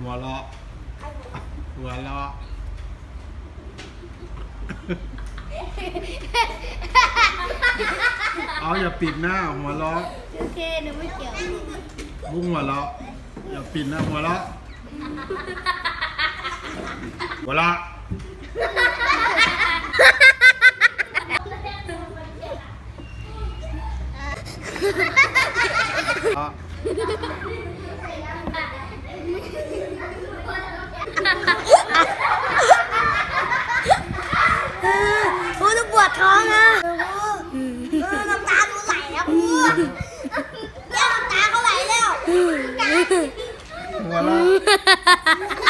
หัวเราะ หัวเราะ เอาอย่าปิดหน้าหัวเราะโอเคหนูไม่เกี่ยวบุ้งหัวเราะ อย่าปิดหน้าหัวเราะ หัวเราะอะครูต้องปว ดท้องนะครูน้ำตาหนูไหลแล้วครูแก้วน้ำตาเขาไหลแล้ว หัวเราะ